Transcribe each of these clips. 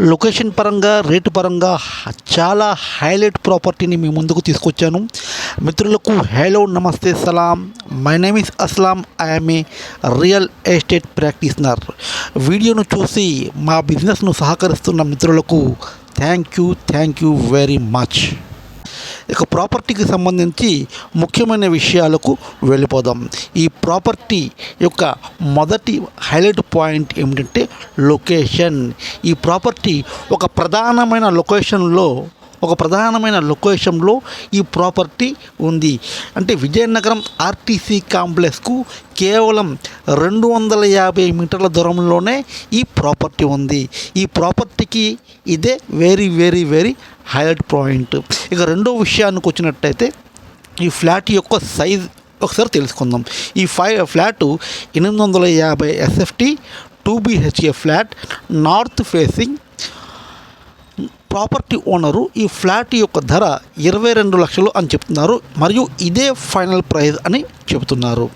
Location పరంగా rate పరంగా చాలా హైలైట్ ప్రాపర్టీని మీ ముందుకు తీసుకొచ్చాను. మిత్రులకు హలో నమస్తే సలాం. My name is Aslam. I'm a real estate practitioner వీడియోను చూసి మా బిజినెస్ను సహకరిస్తున్న మిత్రులకు thank you thank you very much. ఇక ప్రాపర్టీకి సంబంధించి ముఖ్యమైన విషయాలకు వెళ్ళిపోదాం. ఈ ప్రాపర్టీ యొక్క మొదటి హైలైట్ పాయింట్ ఏమిటంటే లొకేషన్. ఈ ప్రాపర్టీ ఒక ప్రధానమైన లొకేషన్లో ఒక ప్రధానమైన లొకేషన్లో ఈ ప్రాపర్టీ ఉంది. అంటే విజయనగరం ఆర్టీసీ కాంప్లెక్స్కు కేవలం రెండు వందల యాభై మీటర్ల దూరంలోనే ఈ ప్రాపర్టీ ఉంది. ఈ ప్రాపర్టీకి ఇదే very very very highlight point ఇక రెండో విషయానికి వచ్చినట్టయితే ఈ ఫ్లాట్ యొక్క సైజ్ ఒకసారి తెలుసుకుందాం. ఈ ఫై ఫ్లాట్ ఎనిమిది వందల యాభై SFT two BHK flat north facing property owner ఈ ఫ్లాట్ యొక్క ధర ఇరవై రెండు లక్షలు అని చెప్తున్నారు. మరియు ఇదే ఫైనల్ ప్రైస్ అని చెబుతున్నారు.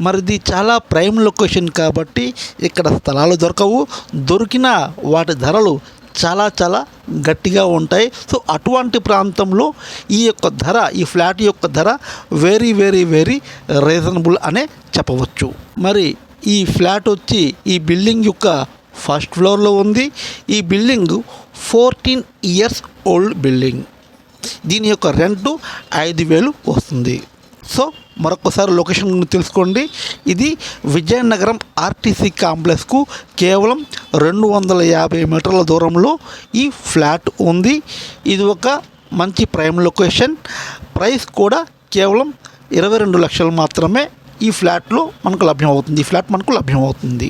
మరి ఇది చాలా ప్రైమ్ లొకేషన్ కాబట్టి ఇక్కడ స్థలాలు దొరకవు. దొరికిన వాటి ధరలు చాలా చాలా గట్టిగా ఉంటాయి. సో అటువంటి ప్రాంతంలో ఈ యొక్క ధర ఈ ఫ్లాట్ యొక్క ధర వెరీ వెరీ వెరీ రీజనబుల్ అనే చెప్పవచ్చు. మరి ఈ ఫ్లాట్ వచ్చి ఈ బిల్డింగ్ యొక్క ఫస్ట్ ఫ్లోర్లో ఉంది. ఈ building fourteen years old building. దీని యొక్క రెంటు ఐదు వేలు వస్తుంది. సో మరొకసారి లొకేషన్ తెలుసుకోండి. ఇది విజయనగరం ఆర్టీసీ కాంప్లెక్స్కు కేవలం రెండు వందల యాభై మీటర్ల దూరంలో ఈ ఫ్లాట్ ఉంది. ఇది ఒక మంచి ప్రైమ్ లొకేషన్. ప్రైస్ కూడా కేవలం ఇరవై రెండు లక్షలు మాత్రమే ఈ ఫ్లాట్లో మనకు లభ్యమవుతుంది. ఈ ఫ్లాట్ మనకు లభ్యమవుతుంది.